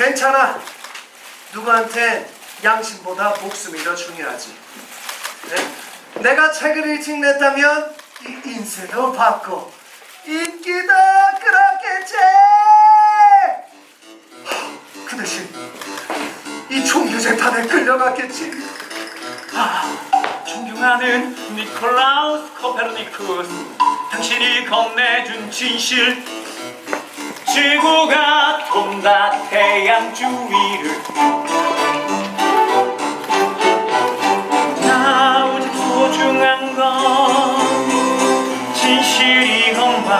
괜찮아. 누구한텐 양심보다 목숨이 더 중요하지. 네? 내가 책을 일찍 냈다면 이 인생을 바꿔 인기도 끌었겠지. 그 대신 이 총유재판에 끌려갔겠지. 존경하는 니콜라우스 코페르니쿠스 당신이 건네준 진실 지구가 돈다 태양 주위를 나 오직 소중한 건 진실이건만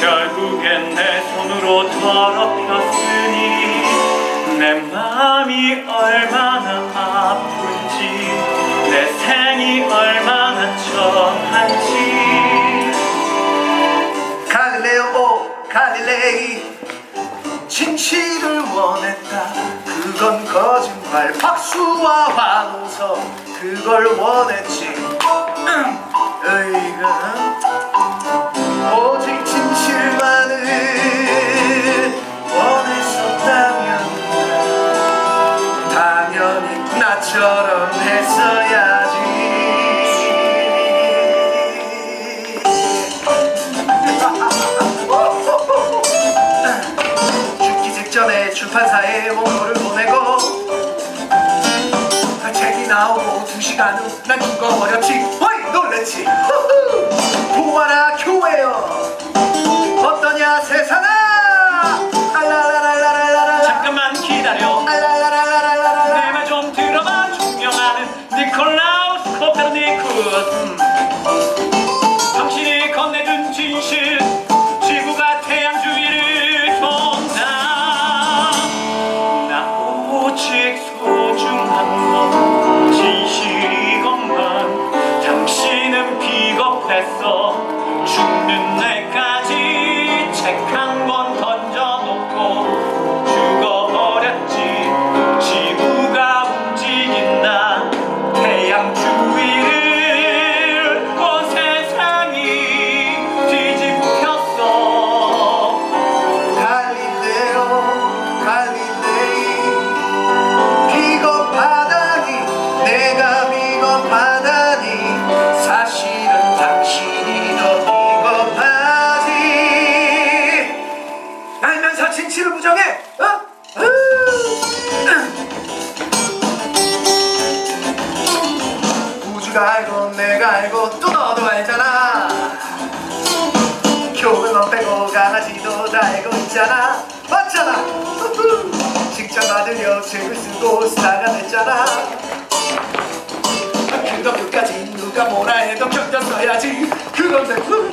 결국엔 내 손으로 더럽혔으니 내 마음이 얼마나 아픈지 내 생이 얼마나 처 갈릴레이 진실을 원했다. 그건 거짓말. 박수와 환호성 그걸 원했지. 음, 으이가 오직 전에 출판사에 원고를 보내고 그 책이 나오고 두 시간 후난 죽어버렸지. 어이 놀랬지 you 우주가 알고 내가 알고 또 너도 알잖아. 교훈만 빼고 강아지도 다 알고 있잖아. 맞잖아. 칭찬 받으려 책을 쓰고 스타가 됐잖아. 그거 끝까지 누가 뭐라 해도 견뎠어야지. 그런데 후,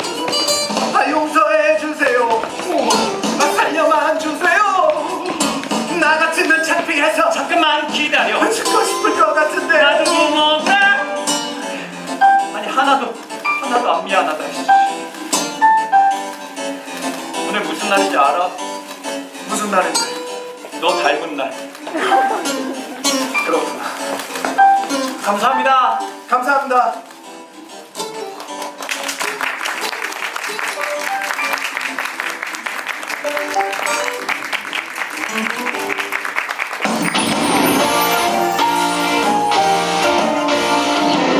아 용서해 무슨 날인데? 너 닮은 날. 그렇구나. 감사합니다. 감사합니다